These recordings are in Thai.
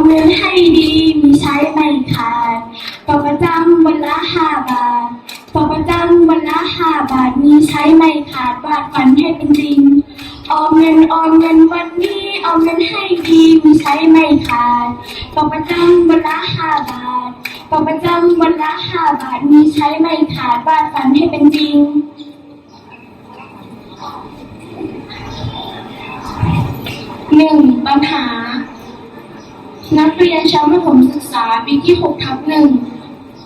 เอาเงินให้ดีมีใช้ไม่ขาดต่อประจำวันละห้าบาทต่อประจำวันละห้าบาทมีใช้ไม่ขาดวาดฝันให้เป็นจริง ออมเงินออมเงินวันนี้เอาเงินให้ดีมีใช้ไม่ขาดต่อประจำวันละห้าบาทต่อประจำวันละห้าบาทมีใช้ไม่ขาดวาดฝันให้เป็นจริงหนึ่งปัญหา นักเรียนชั้นประถมศึกษาปีที่6ทับหนึ่ง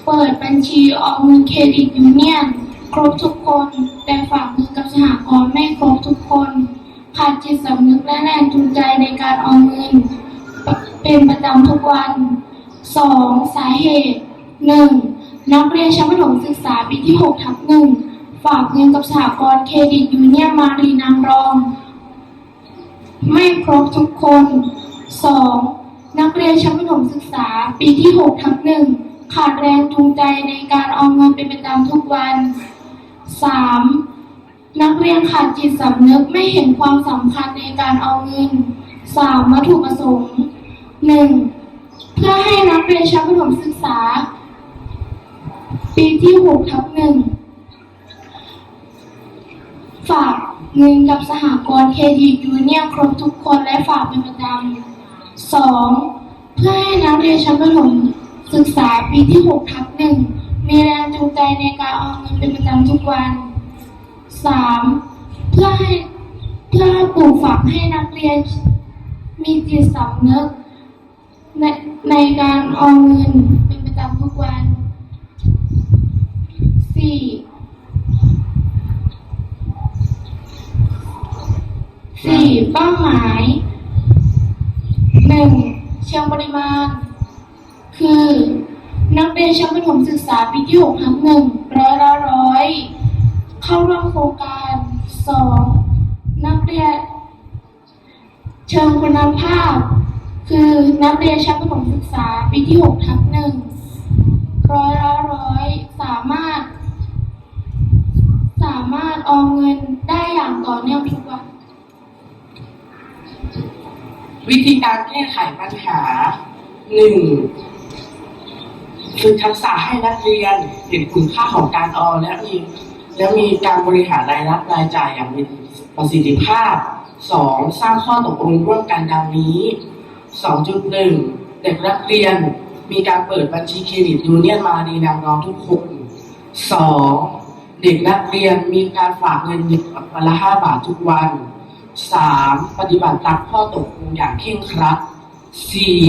เปิดบัญชีออมเงินเครดิตยูเนียนครบทุกคน แต่ฝากเงินกับสหกรณ์ไม่ครบทุกคน ขาดจิตสำนึกและแรงจูงใจในการออมเงิน เป็นประจำทุกวัน 2. สาเหตุ 1. นักเรียนชั้นประถมศึกษาปีที่6ทับหนึ่งฝากเงินกับสหกรณ์เครดิตยูเนียนมารีนางรอง ไม่ครบทุกคน 2. นักเรียนชั้นประถมศึกษา ปีที่6ทับหนึ่งขาดแรงจูงใจในการออมเงินเป็นประจำทุกวัน 3. นักเรียนขาดจิตสำนึกไม่เห็นความสำคัญในการเอาเงิน 3. วัตถุประสงค์ 1. เพื่อให้นักเรียนชั้นประถมศึกษา ปีที่6ทับหนึ่งฝากเงินกับสหกรณ์เครดิตยูเนียนครบทุกคนและฝากเป็นประจำ สองเพื่อให้นักเรียนชั้นประถมศึกษาปีที่6ทับหนึ่งมีแรงจูงใจในการออมเงินเป็นประจำทุกวันสามเพื่อให้เพื่อปลูกฝังให้นักเรียนมีจิตสำนึกในในการออมเงินเป็นประจำทุกวันสี่สี่เป้าหมาย นึ่งเชิงปริมาณ คือ นักเรียนชั้นประถมศึกษาปีที่หกทับหนึ่งร้อยละร้อยเข้าร่วมโครงการสองนักเรียนเชิงคุณภาพ คือนักเรียนชั้นประถมศึกษาปีที่หกทับหนึ่งร้อยละร้อยสามารถ สามารถออมเงินได้อย่างต่อเนื่องทุก วิธีการแก้ไขปัญหาหนึ่งฝึกทักษะให้นักเรียนเห็นคุณค่าของการออมและมีและมีการบริหารรายรับรายจ่ายอย่างมีประสิทธิภาพสองสร้างข้อตกลงร่วมกันดังนี้สองจุดหนึ่งเด็กนักเรียนมีการเปิดบัญชีเครดิตยูเนียนมาดีนางน้องทุกคนสองเด็กนักเรียนมีการฝากเงินวันละห้าบาททุกวัน สามปฏิบัติตามข้อตกลงอย่างเคร่งครัดสี่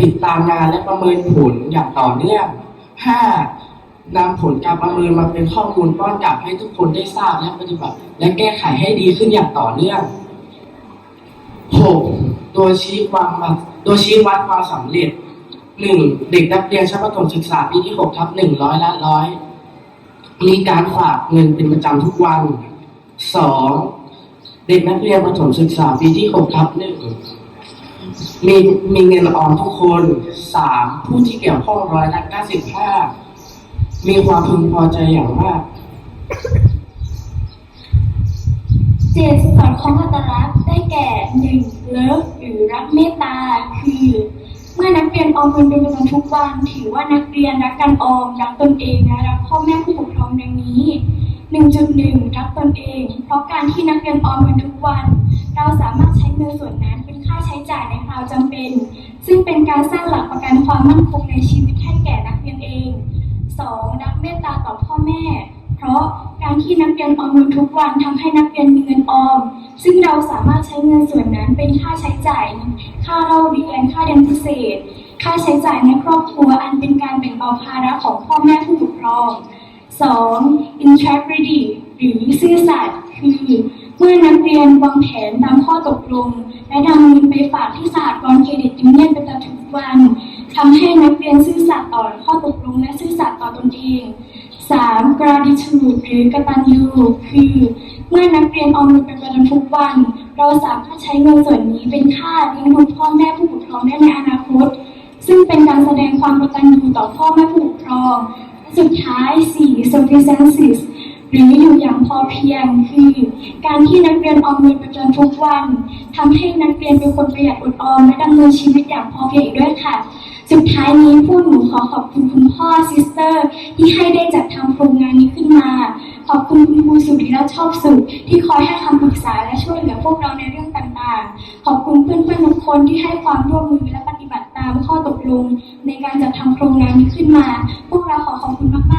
ติดตามงานและประเมินผลอย่างต่อเนื่องห้านำผลการประเมินมาเป็นข้อมูลป้อนกลับให้ทุกคนได้ทราบและปฏิบัติ และแก้ไขให้ดีขึ้นอย่างต่อเนื่องหกตัวชี้ความตัวชี้วัดความสำเร็จหนึ่งเด็กนักเรียนชั้นประถมศึกษาปีที่หกทับหนึ่งร้อยละร้อยมีการฝากเงินเป็นประจำทุกวันสอง เด็กนักเรียนประถมศึกษาปีที่6ทับหนึ่งมีมีเงินออมทุกคนสามผู้ที่เกี่ยวข้องร้อยละ95มีความพึงพอใจอย่างมากเจ็ดสอดคล้องอัตลักษณ์ได้แก่หนึ่งเลิฟหรือรักเมตตาคือ เมื่อนักเรียนออมเงินเป็นประจำทุกวัน ถือว่านักเรียนรักการออมรักตนเองและรักพ่อแม่ผู้ปกครองดังนี้ 1.1 รักตนเอง เพราะการที่นักเรียนออมเงินทุกวัน เราสามารถใช้เงินส่วนนั้นเป็นค่าใช้จ่ายในคราวจำเป็น ซึ่งเป็นการสร้างหลักประกันความมั่นคงในชีวิตให้แก่นักเรียนเอง 2. รักเมตตาต่อพ่อแม่ เพราะการที่นักเรียนออมเงินทุกวันทำให้นักเรียนมีเงินออม ซึ่งเราสามารถใช้เงินส่วนนั้นเป็นค่าใช้จ่าย ค่าเล่าเรียนค่าเรียนพิเศษ ค่าใช้จ่ายในครอบครัวอันเป็นการแบ่งเบาภาระของพ่อแม่ผู้ปกครอง 2. integrity หรือซื่อสัตย์คือเมื่อนักเรียนวางแผนตามข้อตกลง และนำเงินไปฝากที่สหกรณ์เครดิตยูเนียนเป็นประจำทุกวันทำให้นักเรียนซื่อสัตย์ต่อข้อตกลงและซื่อสัตย์ต่อตนเอง 3. gratitude หรือกตัญญูคือ เมื่อนักเรียนออมเงินเป็นประจำทุกวัน เราสามารถใช้เงินส่วนนี้เป็นค่าเลี้ยงดูพ่อแม่ผู้ปกครองได้ในอนาคต ซึ่งเป็นการแสดงความกตัญญูต่อพ่อแม่ผู้ปกครอง สุดท้าย 4. services หรืออยู่อย่างพอเพียงคือ การที่นักเรียนออมเงินประจำทุกวันทำให้นักเรียนเป็นคนประหยัดอดออมและดำเนินชีวิตอย่างพอเพียงอีกด้วยค่ะ สุดท้ายนี้พวกหนูขอขอบคุณคุณพ่อซิสเตอร์ ที่ให้ได้จัดทำโครงงานนี้ขึ้นมา ขอบคุณคุณครูสุริรัตน์ชอบสุขที่คอยให้คำปรึกษาและช่วยเหลือพวกเราในเรื่องต่างๆ ขอบคุณเพื่อนๆทุกคนที่ให้ความร่วมมือและปฏิ ตามข้อตกลงในการจัดทำโครงงานนี้ขึ้นมา พวกเราขอขอบคุณมาก